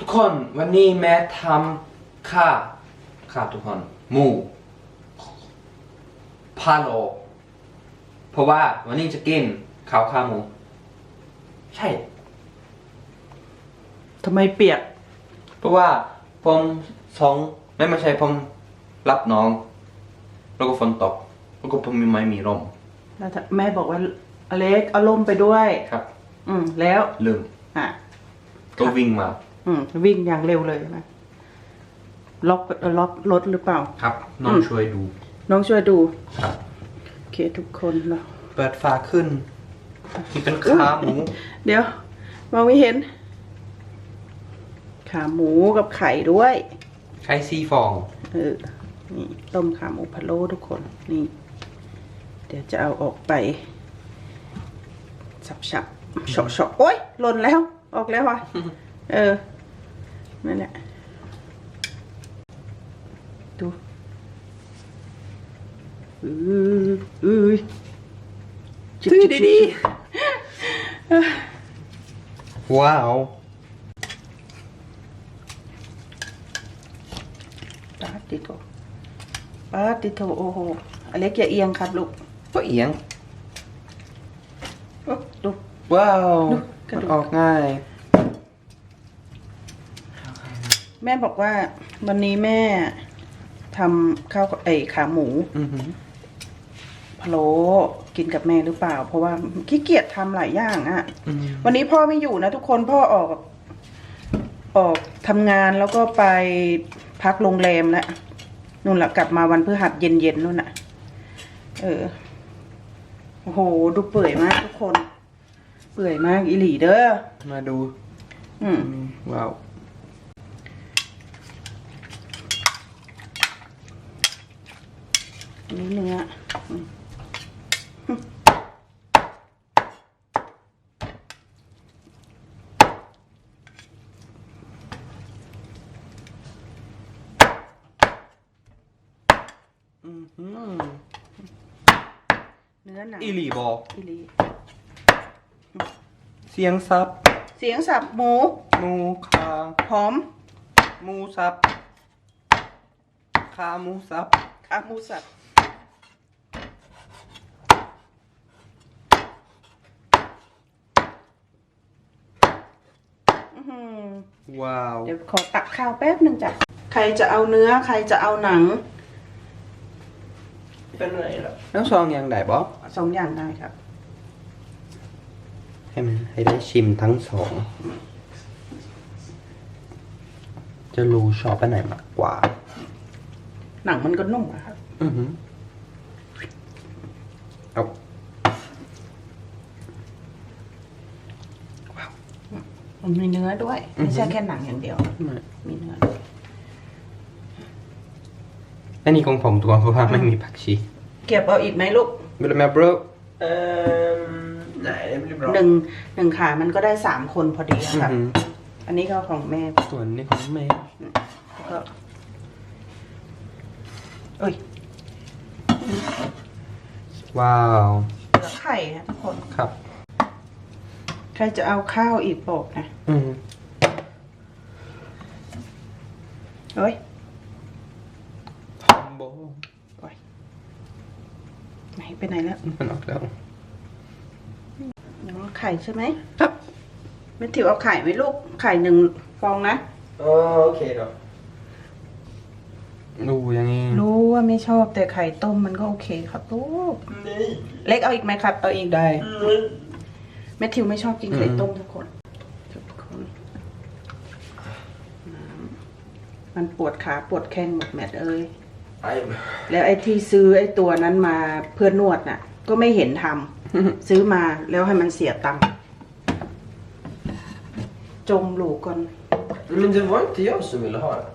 ทุกคนวันนี้แม่ทำข้าข้าทุกคนหมูพาโลเพราะว่าวันนี้จะกินข้าวขาหมู ใช่ ทำไมเปียก เพราะว่าผมสองไม่ไม่ใช่ผมรับน้อง แล้วก็ฝนตก แล้วก็ผมไม่มีร่มแล้วถ้าแม่บอกว่าอเล็กเอาล่มไปด้วย ครับ อืม แล้วลืมอะ ก็วิ่งมา อืมวิ่งอย่างเร็วเลยนะล็อกเอ่อล็อกรถหรือเปล่า ครับ น้องอืมช่วยดู น้องช่วยดูครับโอเคทุกคนเนาะเปิดฝาขึ้นนี่เป็นขาหมูเดี๋ยวมองไม่เห็น ขาหมูกับไข่ด้วยไข่ซีฟองเออนี่ต้มขาหมูพะโล้ทุกคนนี่ เดี๋ยวจะเอาออกไปสับสับๆเฉาะเฉาะโอ๊ยหล่นแล้ว ออกแล้วว่ะเออ นั่นแหละ ดูอืออือซื้อดีๆว้าวปาติโตปาติโตโอ้โหอเล็กอย่าเอียงครับลูกก็เอียงโอ้ดูว้าวดูกระมันดูกออกง่าย แม่บอกว่าวันนี้แม่ทำข้าวไอขาหมูอือหือพะโล้กินกับแม่หรือเปล่า เพราะว่าขี้เกียจทำหลายอย่างอะ่ะ อืมวันนี้พ่อไม่อยู่นะทุกคนพ่อออก ออกทำงานแล้วก็ไปพักโรงแรมแล้วนู่นแหละกลับมาวันพฤหัสเย็นๆนู่นน่ะ เออโอ้โหดูเปื่อยมากทุกคน เปื่อยมากอีหลีเด้อมาดูอืม ว้าว นนี้เนื้ออืมอือหือเนื้อหนังอีหลีบอกอีหลีเสียงซับ เสียงสับหมูหมูคาหอมหมูซับขาหมูซับขาหมูสับอื้อหือ ว้าว เดี๋ยวขอตักข้าวแป๊บหนึ่งจ้ะ ใครจะเอาเนื้อใครจะเอาหนัง เป็นไรล่ะน้องซองยังได้บอกสองอย่างได้ครับ ให้มันให้ได้ชิมทั้งสอง จะรู้ชอบอันไหนมากกว่า หนังมันก็นุ่มอะครับ อือหือเอา มันมีเนื้อด้วย ไม่ใช่แค่หนังอย่างเดียวไม่มีเนื้อด้วยอันนี้ของผมตัวเพราะว่าไม่มีผักชี เก็บเอาอีกไหมลูก Vill du med bröd? Ehm, nej, det blir bra. หนึ่งหนึ่งขามันก็ได้สามคนพอดีอะครับ Mhm. อันนี้ก็ของแม่ส่วนนี้ของแม่แล้วก็เอ้ยว้าวเหลือไข่นะทุกคนครับใครจะเอาข้าวอีกบอกนะอืมเอ้ยหอมโบไหนไปไหนแล้วมันออกแล้วยังเอาไข่ใช่ไหมครับไม่ถิวเอาไข่ไหมลูก ไข่หนึ่งฟองนะ Ja, okej då. ดูอย่างนี้รู้ว่าไม่ชอบแต่ไข่ต้มมันก็โอเคครับลูก Nej. เล็กเอาอีกไหมครับ เอาอีกได้ Mm. แมทธิวไม่ชอบกินไข่อืมต้มทุกคนทุกคนน้ำมันปวดขาปวดแข้งหมดแมทเอ้ย Aj. แล้วไอ้ที่ซื้อไอ้ตัวนั้นมาเพื่อนวดน่ะ ก็ไม่เห็นทำซื้อมาแล้วให้มันเสียตังค์จมหลูกก่อน Men det var inte jag som ville ha det.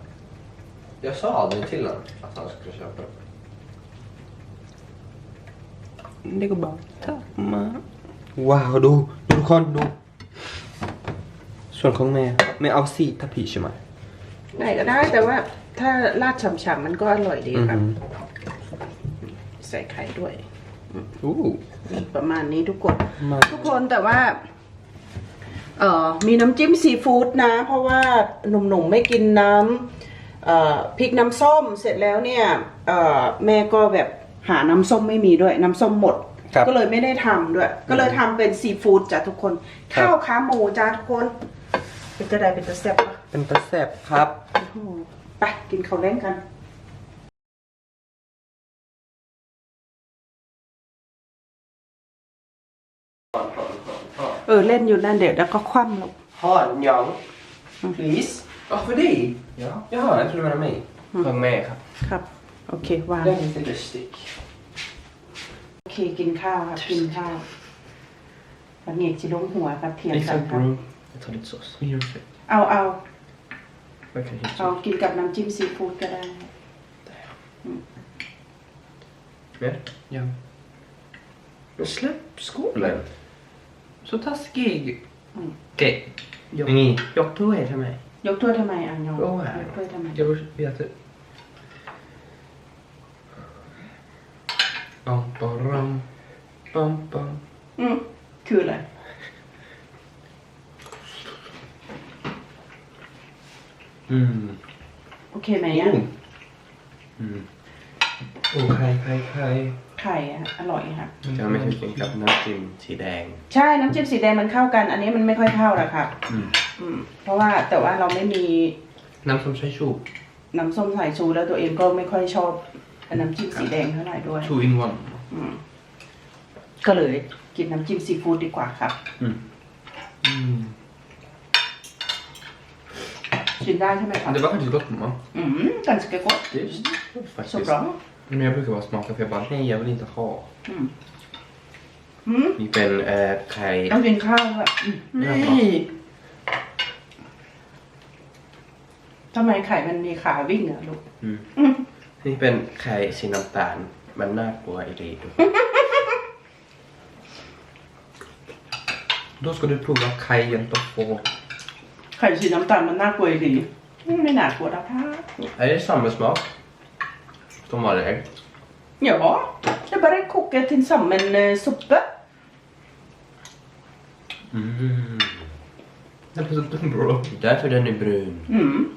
Jag sa aldrig till honom att han skulle köpa det. นี่ก็บอกถ้ามา ว้าวดูดูทุกคนดู ส่วนของแม่แม่เอาสีทัพพีใช่ไหมไหนก็ได้แต่ว่าถ้าราดฉ่ำๆมันก็อร่อยดีอือครับหือใส่ไข่ด้วยอู้ประมาณนี้ทุกคนมาทุกคนแต่ว่า เอ่อมีน้ำจิ้มซีฟู้ดนะ เพราะว่าหนุ่มๆไม่กินน้ำเอ่อพริกน้ำส้มเสร็จแล้วเนี่ยเอ่อแม่ก็แบบหาน้ำส้มไม่มีด้วย น้ำส้มหมดครับ ก็เลยไม่ได้ทำด้วย ก็เลยทำเป็นซีฟู้ดจ้ะทุกคน ครับ ข้าวขาหมูจ้ะทุกคน เป็นจะได้เป็นจะแซ่บปะเป็นตะแสบครับ โอ้โหไปกินข้าวแล้งกัน เออเล่นอยู่นั่นเดี๋ยวแล้วก็คว่ำลง Ha en Jan. Please. Varför det? Ja. Jaha, jag trodde det var mig. Sjung med. ครับโอเควาง Det är lite lustigt. โอเคกินข้าวครับกินข้าววันนี้จิลงหัวกับเทียมกันครับ Jag tar lite sås. เอาเอา Jag kan hitta เอากินกับน้ำจิ้มซีฟู้ดก็ได้ mer. Ja. Men släpp skålen. Så taskig. Mm. Okej. Jag, Ingi. jag tog er till mig. ยกถ้วยทำไมอะยองโอ้ยยกถ้วยทำไม Jag vet det. Bam, bam, bam, bam. อืมคืออะไร Mm. โอเคไหมอะ Mm. Oh, hej, hej, hej. ไข่อะอร่อยครับ Jag med vilken kapp namntim till däng. ใช่น้ำจิ้มสีแดงมันเข้ากัน อันนี้มันไม่ค่อยเข้าหรอกครับ Mm. อืม เพราะว่าแต่ว่าเราไม่มี Namn som säger tjo. น้ำส้มสายชูแล้วตัวเองก็ไม่ค่อยชอบ น้ำจิ้มสีแดงเท่าไหร่ด้วย Two in one. อืมก็เลยกินน้ำจิ้มซีฟู้ดดีกว่าครับ Mm. Mm. ชิมได้ใช่ไหมครับ Det var faktiskt gott mamma. อืม ganska gott Det är just det. så Faktiskt. bra Men jag brukar bara smaka för jag bara nej jag vill inte ha. อืมอืมนี่เป็นเอ่อไข่ ต้องกินข้าวด้วยอืม Nej! ทำไมไข่มันมีขาวิ่งอะลูกอืม อืม นี่เป็นไข่สีน้ำตาล มันน่ากลัวอีหลีดู Då ska du prova cayenne tofu. ไข่สีน้ำตาลมันน่ากลัวดีอืมไม่น่ากลัวนะคะ Är det samma smak? Som vanlig ägg? Ja, jag bara kokar till som en eh, soppa. Mm. Den är så dum bro. Därför den är brun. Mm.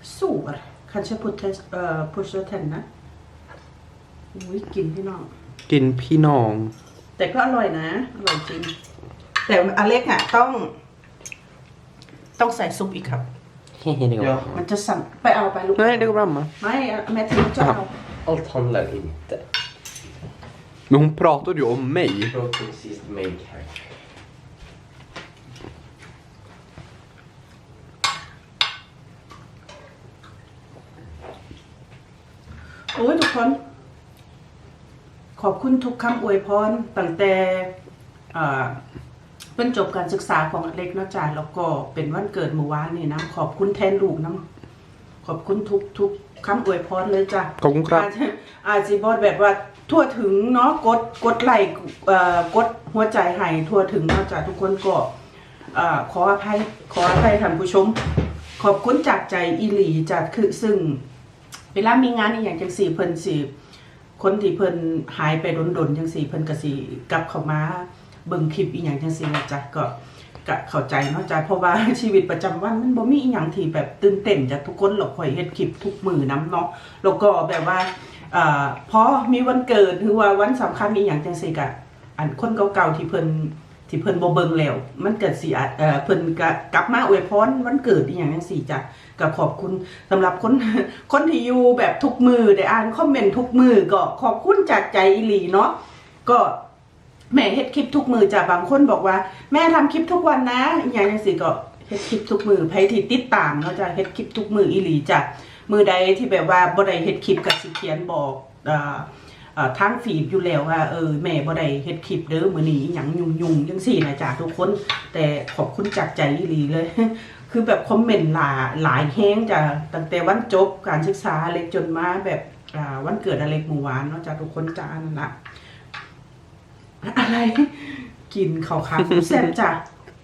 Sår. Kanske på, test, uh, på tänderna. อุ้ยกินพี่น้อง กินพี่น้อง แต่ก็อร่อยนะ อร่อยจริง แต่อเล็กอะต้อง ต้องใส่ซุปอีกครับ Ja. มันจะสั่นไปเอาไปลูก Nej, det går bra mamma. ไม่อะแม่ทิ้งจะเอา Allt handlar inte. Men hon pratade ju om mig. Förhoppningsvis mig här. โอ้ยทุกคน ขอบคุณทุกคำอวยพรตั้งแต่เอ่อเป็นจบการศึกษาของอเล็กเนาะจ้าแล้วก็เป็นวันเกิดเมื่อวานนี่นะขอบคุณแทนลูกนะขอบคุณทุกทุกคำอวยพรเลยจ้ะขอบคุณครับอาจจะอาจจะบอดแบบว่าทั่วถึงเนาะกดกดไลค์เอ่อกดหัวใจให้ทั่วถึงเนาะจ้ะทุกคนก็เอ่อขออภัยขออภัยท่านผู้ชม ขอบคุณจากใจอีหลีจากคือซึ่ง เวลามีงานอีอย่างจังสี่เพิ่นสิคนที่เพิ่นหายไปดนๆจังสี่เพิ่นก็สิกลับเข้ามาเบิ่งคลิปอีหยังจังสี่นะจ๊ะก็ก็เข้าใจเนาะจ้ะเพราะว่าชีวิตประจำวันมันบ่มีอีหยังที่แบบตื่นเต้นจากทุกคนหรอกข่อยเฮ็ดคลิปทุกมือนํเนาะแล้วก็แบบว่าเอ่าพอมีวันเกิดหรือว่าวันสำคัญอีหยังจังซี่ก็อันคนเก่าๆที่เพิ่น ที่เพิ่นบ่เบิ่งแล้ว มันเกิดสิอาจเอ่อเพิ่นก็กลับมาอวยพรวันเกิดอีหยังจังซี่จ้ะก็ขอบคุณสำหรับคนคนที่อยู่แบบทุกมือได้อ่านคอมเมนต์ทุกมือก็ขอบคุณจากใจอีหลีเนาะก็แม่เฮ็ดคลิปทุกมือจ้ะบางคนบอกว่า แม่ทำคลิปทุกวันนะอหย่างจังซี่ก็เฮ็ดคลิปทุกมือไผที่ติดตามเนาะจ้ะเฮ็ดคลิปทุกมืออีหลีจ้ะมือใดที่แบบว่าบ่ได้เฮ็ดคลิปก็สิเขียนบอกอ่า ทางฟีดอยู่แล้วว่าเออแม่บ่ได้เฮ็ดคลิปเด้อมื้อนี้อิหยังยุ่งๆจังซี่นะจ้ะทุกคน แต่ขอบคุณจากใจอีหลีเลย คือแบบคอมเมนต์หลายหลายแฮงจ้ะตั้งแต่วันจบการศึกษาเล็กจนมาแบบอ่าวันเกิดอเล็กเมื่อวานเนาะจ้ะทุกคนจ้านั่นละอะไรกินข้าวขาหมูแซ่บจ้ะ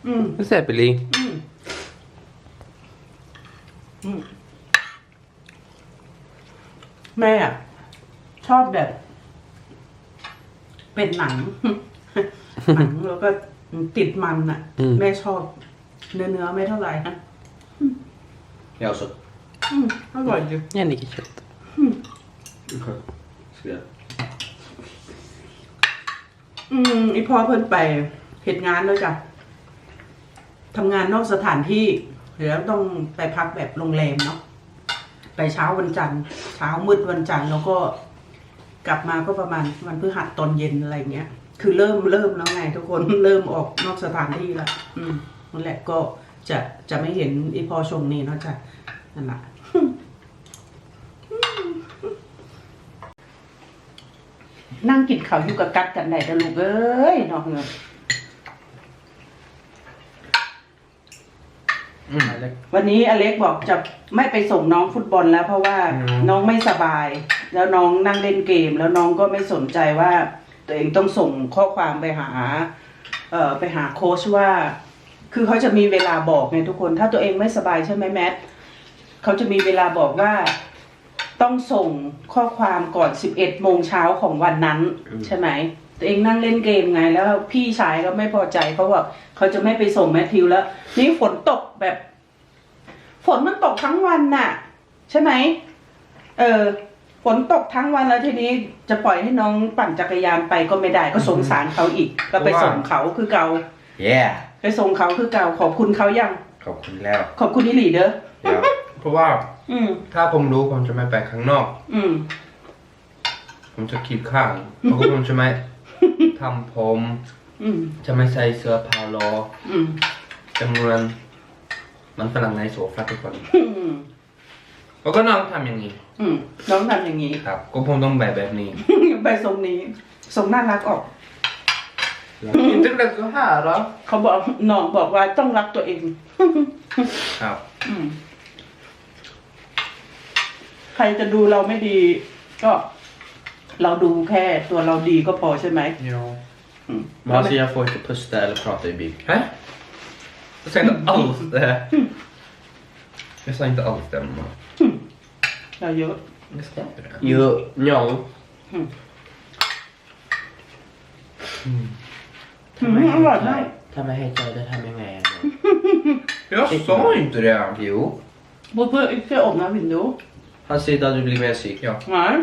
อืม Det säger Billy. อืมอืมแม่อะชอบแบบ เป็นหนัง หนังแล้วก็ติดมันอะอืมแม่ชอบ เนื้อเนื้อไม่เท่าไหร่นะ Jag också. อืมอร่อยจริง Jag liker kött. Ska jag? อืมอีพ่อเพิ่นไปเหตุงานแล้วจ้ะทำงานนอกสถานที่แล้วต้องไปพักแบบโรงแรมเนาะไปเช้าวันจันทร์เช้ามืดวันจันทร์แล้วก็ กลับมาก็ประมาณวันพฤหัสตอนเย็นอะไรเงี้ย คือเริ่มเริ่มแล้วไงทุกคนเริ่มออกนอกสถานที่แล้วอืมนั่นแหละก็จะจะไม่เห็นอีพอชงนี้เนาะจ้ะนั่นแหละนั่งกินข้าวอยู่กับกัดกันได้เด้อลูกเอ้ยเนาะเฮือวันนี้อเล็กบอกจะไม่ไปส่งน้องฟุตบอลแล้ว เพราะว่าอืม น้องไม่สบาย แล้วน้องนั่งเล่นเกม แล้วน้องก็ไม่สนใจว่า ตัวเองต้องส่งข้อความไปหาเอ่อไปหาโค้ชว่า คือเขาจะมีเวลาบอกไงทุกคน ถ้าตัวเองไม่สบายใช่ไหมแมทเขาจะมีเวลาบอกว่าต้องส่งข้อความก่อน 11โมงเช้าของวันนั้น ใช่ไหม ตัวเองนั่งเล่นเกมไง แล้วพี่ชายก็ไม่พอใจเขาบอกเขาจะไม่ไปส่งแมทธิวแล้ว นี่ฝนตกแบบ ฝนมันตกทั้งวันน่ะ ใช่ไหม เออ ฝนตกทั้งวันแล้วทีนี้จะปล่อยให้น้องปั่นจักรยานไปก็ไม่ได้ก็สงสารเขาอีก ก็ไปส่งเขาคือเกา Yeah. ไปส่งเขาคือเกาขอบคุณเขายัง ขอบคุณแล้วขอบคุณนี่หลีเด้อเพราะว่าอืมถ้าผมรู้ผมจะไม่ไปข้างนอก อืมผมจะคีบข้างเพราะว่าผมจะไม่ทำผม อืมจะไม่ใส่เสื้อผ้าโลออืมจำนวนมันฝรั่งในโซฟาทุกคนอืมแล้วก็น้องทำอย่างนี้ อืมน้องทำอย่างนี้ครับ ก็ผมต้องแบบแบบนี้ไปทรงนี้ทรงน่ารักออก inte blev så här då เขาบอกน้องบอกว่าต้องรักตัวเอง ครับ อืมใครจะดูเราไม่ดี ก็ เราดูแค่ตัวเราดีก็พอใช่ไหม Ja. อืม Men alltså jag får inte pusta eller prata i bil. Hä? Jag sa inte alls det. Jag sa inte alls det. mamma. เราเยอะ Jag ska inte det. Jo, ja. อืมอร่อยมาก Ta med hit och det här med mig. Jag sa inte det. Jo. พูดเพื่ออีกแค่อบนะวินดู Han säger att du blir mer psyk. Ja. หมาย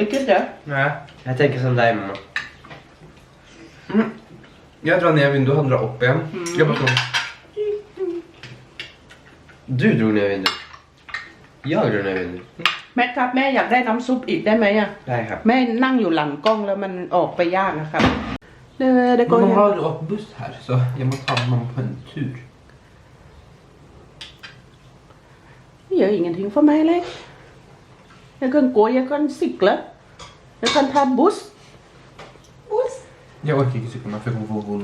อีกแค่เดี๋ยว Nej. Jag tänker som dig mamma. Mm. Jag drar ner vinduet, han drar upp igen. Jag bara tror. Du drog ner vinduet. Jag drog ner vinduet. แม่ครับแม่อยากได้น้ำซุปอีกได้ไหมอะ Nej, här. แม่นั่งอยู่หลังกล้องแล้วมันออกไปยากนะครับเดี๋ยวเดี๋ยวก่อน Men de har åkt buss här så jag måste ta dem på en tur. Det gör ingenting för mig längre. Jag kan gå, jag kan cykla. Jag kan ta buss. Buss? Jag orkar inte cykla med för jag kommer få hon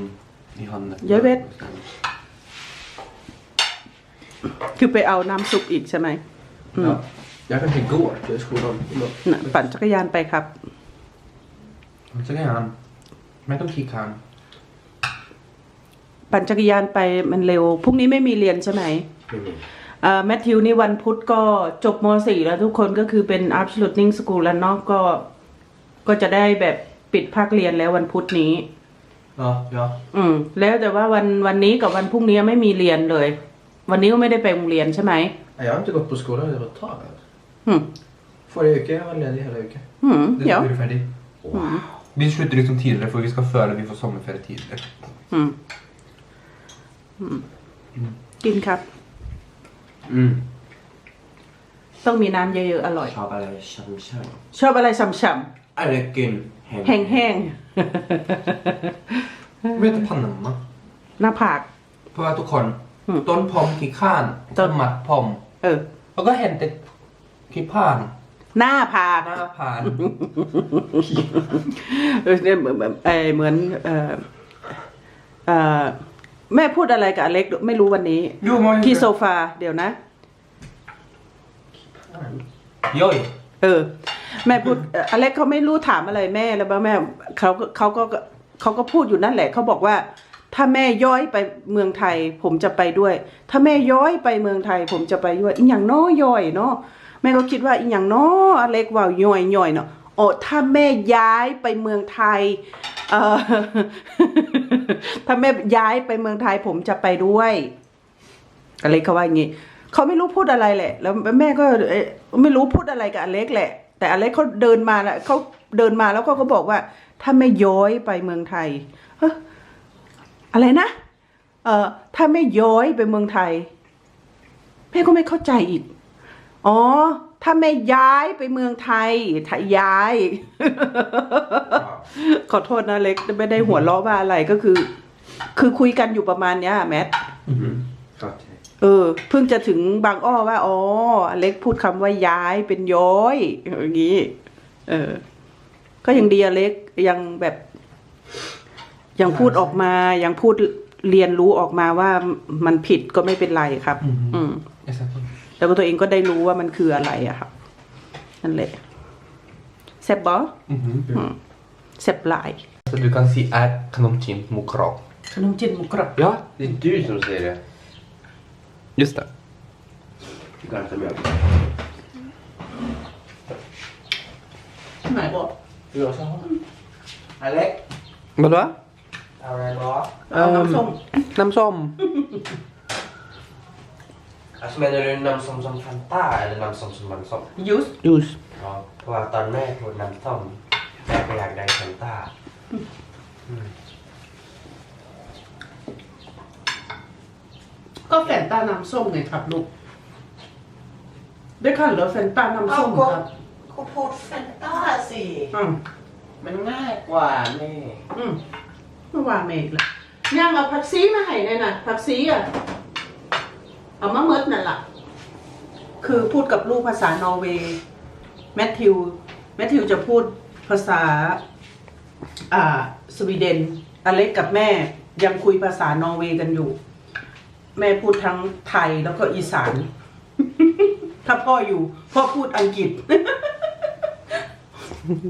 i handen. Jag vet. คือไปเอาน้ำซุปอีกใช่ไหมอืม Ja. Jag kanske går till skolan. น่ะปั่นจักรยานไปครับ Så kan han. Men de kickar han. ปั่นจักรยานไปมันเร็วพรุ่งนี้ไม่มีเรียนใช่ไหม Mm. อ่าแมทธิวนี่วันพุธก็จบม .4 แล้วทุกคนก็คือเป็น absoluting school แล้วเนาะก็ ก็จะได้แบบปิดภาคเรียนแล้ววันพุธนี้ Ja, ja. อืม แล้วแต่ว่าวันวันนี้กับวันพรุ่งนี้ไม่มีเรียนเลย วันนี้ก็ไม่ได้ไปโรงเรียนใช่ไหม Jag har inte gått på skolan på ett tag. Alltså. อืม Förra veckan jag var ledig hela veckan. อืม Det เดี๋ยว är du färdig. อืม Vi slutar liksom tidigare för vi ska före vi får sommarferie tidigare. อืมอืมกินครับ Mm. ต้องมีน้ำเยอะๆอร่อย Tjabba tjam tjam. ชอบอะไรฉ่ำ Arkin. ๆแห้ง Vet du Panama? ๆหน้าผาก På att du kan. Mm. Don pom kikan. Don- Don mat pom. เออ Och då hände kipan. หน้าผาก Nä pan. เออเนี่ยเหมือนแบบเออเหมือนเออเออแม่พูดอะไรกับอเล็กไม่รู้วันนี้ Jo, men ที่โซฟาเดี๋ยวนะ Joj. เออ แม่พูดเอ่ออเล็กเขาไม่รู้ถามอะไรแม่แล้วบ้างแม่เขาก็เขาก็เขาก็พูดอยู่นั่นแหละเขาบอกว่า ถ้าแม่ย้อยไปเมืองไทย ผมจะไปด้วย ถ้าแม่ย้อยไปเมืองไทย ผมจะไปด้วยอีหยังน้อย่อยเนาะ แม่ก็คิดว่าอีหยังเน้ออเล็กว่าย่อยย่อยเนาะโอ้ถ้าแม่ย้ายไปเมืองไทยเออถ้าแม่ย้ายไปเมืองไทยผมจะไปด้วยอเล็กเขาว่าอย่างงี้เขาไม่รู้พูดอะไรแหละ แล้วแม่ก็ไม่รู้พูดอะไรกับอเล็กแหละ แต่อเล็กเขาเดินมาแล้วเขาเดินมาแล้วก็ก็บอกว่า ถ้าไม่ย้อยไปเมืองไทยออะไรนะเอ่อถ้าไม่ย้อยไปเมืองไทยแม่ก็ไม่เข้าใจอีก อ๋อ ถ้าไม่ย้ายไปเมืองไทยถ้าย้าย ขอโทษนะเล็ก ไม่ได้หัวเราะว่าอะไรก็คือ คือคุยกันอยู่ประมาณเนี้ยแมท Okej. เออเพิ่งจะถึงบางอ้อว่าอ๋ออเล็กพูดคำว่าย้ายเป็นย้อยอย่างงี้ เออ ก็ยังดีอเล็กยังแบบ ยังพูดออกมา ยังพูดเรียนรู้ออกมาว่ามันผิดก็ไม่เป็นไรครับ อืม Exakt. แล้วก็ตัวเองก็ได้รู้ว่ามันคืออะไรอะครับนั่นแหละแซ่บบอ Mhm. แซ่บหลาย Så du kan si är kanomchin mokrab. ขนมจีนหมูกรอบ Ja, Det är du som säger det. just det. Du kan inte med. ไหนบอก Jag sa Alex. Vadå? Har du bra? เอาน้ำส้ม Namsom. Alltså menar du namnsom som Fanta eller namnsom som namnsom? ยูส Juice. Ja, เพราะว่าตอนแม่พูดน้ำส้มแม่ก็อยากได้แฟนต้าก็แฟนต้าน้ำส้มไงครับลูก ได้ค่ะเหรอแฟนต้าน้ำส้มครับก็พูดแฟนต้าสิอืมมันง่ายกว่าแม่อืมเมื่อวานเมกเลยย่างเอาผักซีมาให้เลยนะผักซีอะ เอามาเมิดนั่นล่ะ คือพูดกับลูกภาษานอร์เวย์แมทธิวแมทธิวจะพูดภาษาอ่าสวีเดนอเล็กกับแม่ยังคุยภาษานอร์เวย์กันอยู่ แม่พูดทั้งไทยแล้วก็อีสาน ถ้าพ่ออยู่พ่อพูดอังกฤษ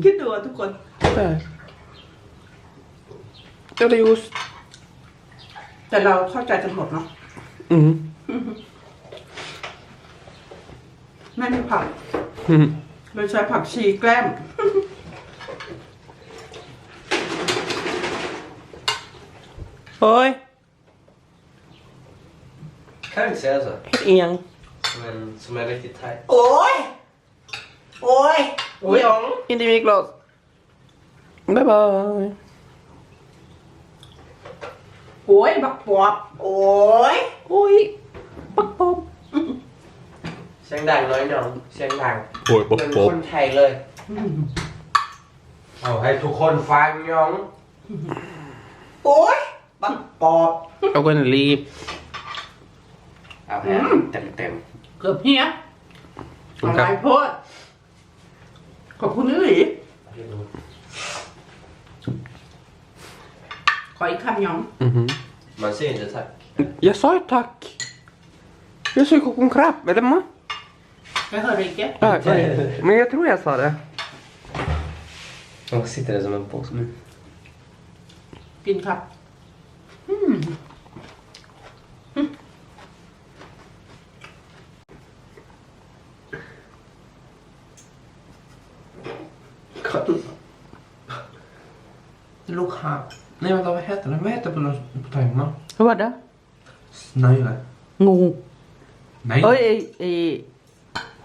คิดดูอะทุกคน Där. Eller juice. แต่เราเข้าใจกันหมดเนาะ Mm. แม่มีผัก Mm. โดยใช้ผักชีแกล้ม Oj, Kan du inte säga så? helt igen. Som en, som en riktigt thai. Oj! Oj! Oj. Inte i mitt glas. Bye bye. Oj, back pop. Oj! Oj! Back pop. เสียงดังน้อยหน่องเสียงดัง Oj, เหมือนคนไทยเลย เอาให้ทุกคนฟังหน้อง Oj! บักปอบ Jag går in och liv. เอาให้เต็มเต็มเกือบเฮียอะไรโพดขอบคุณนี่หลีๆให้ดูขออีกคำหยอง Mhm. Man säger inte tack. Jag sa ju tack. Jag sa ju kokon krabb, eller ma? ไม่เคยรีเก็ต Ja, men jag tror jag sa det. Och sitter det som en påse. กินครับ Look Nej vänta, vad heter det? Vad heter det på, på thaiman? ว่าเด้อ Snöre. งู Nej. เอ้ยไอ้ไอ้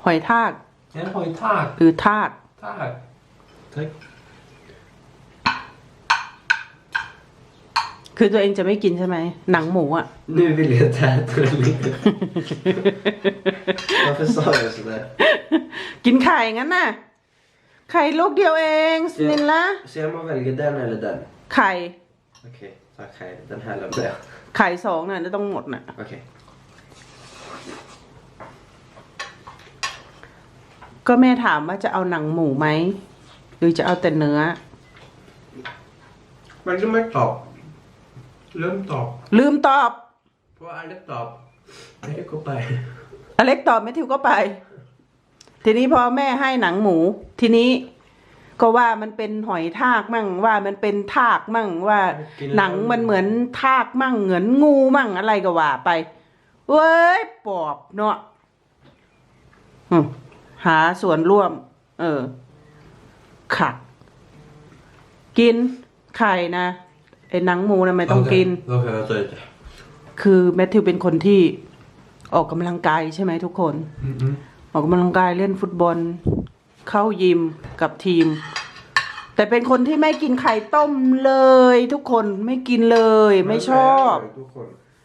หอยทาก En hojtag. หรือทาก Tack. Tack. คือตัวเองจะไม่กินใช่ไหมหนังหมูอะ Nu vill jag inte äta det lite. Varför sa jag sådär? กินไข่งั้นน่ะ ไข่ลูกเดียวเองสนิลละ Så jag må välja den eller den? ไข่ Okej, tack hej. Den här lämnar jag. ไข่สองน่ะจะต้องหมดน่ะ Okej. ก็แม่ถามว่าจะเอาหนังหมูไหมหรือจะเอาแต่เนื้อ Men glöm inte av. Glöm inte av. ลืมตอบ Vad är det av? Nej, gå på อเล็กตอบไม่ทิวก็ไป ทีนี้พอแม่ให้หนังหมู ทีนี้ก็ว่ามันเป็นหอยทากมั่ง ว่ามันเป็นทากมั่งว่าหนังมันเหมือนทากมั่ง เหมือนงูมั่งอะไรก็ว่าไปเว้ยปอบเนาะอืม หาส่วนร่วม เออขัดกินไข่นะไอ้หนังหมูนะไม่ต้องกิน Då kan jag ta lite. คือแมทธิวเป็นคนที่ออกกำลังกายใช่ไหมทุกคนอืมอืมออกกำลังกายเล่นฟุตบอล เข้ายิมกับทีม แต่เป็นคนที่ไม่กินไข่ต้มเลย ทุกคนไม่กินเลย ไม่ชอบ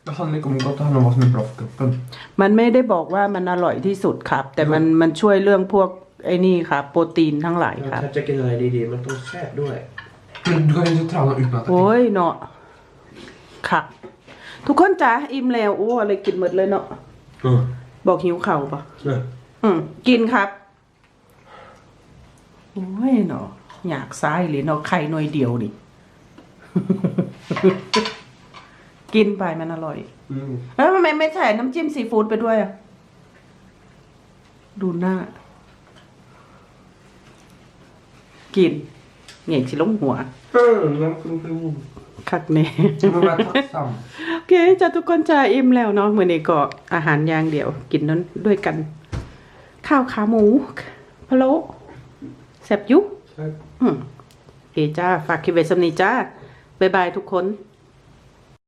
Det handlar inte om gott, det handlar om vad som är bra för kroppen. มันไม่ได้บอกว่ามันอร่อยที่สุดครับ แต่มันมันช่วยเรื่องพวกไอ้นี่ครับโปรตีนทั้งหลายครับ ถ้าจะกินอะไรดีๆ มันต้องแซ่บด้วย Men du kan inte träna utan att โอ้ยเนาะค่ะทุกคนจ้าอิ่มแล้วโอ้อะไรกินหมดเลยเนาะ Mm. บอกหิวเข่าปะ Nej. อืม กินครับ โอ้ยเนาะอยากซ้ายหรือเนาะไข่หน่วยเดียวนี่ กินไปมันอร่อย Mm. แล้วทำไมไม่ใส่น้ำจิ้มซีฟู้ดไปด้วยอะ ดูหน้า กินเหงี่ยสิลงหัว Mm. คักเน่ Men var tacksam. โอเคจ้าทุกคนจะอิ่มแล้วเนาะมื้อนี้ก็อาหารอย่างเดียว กินนั้นด้วยกัน ข้าวขาหมูพะโล้แซ่บอยุ Tack. อืมโอเคจ้า ฝากคลิปไว้สำนี้จ้า บ๊ายบายทุกคน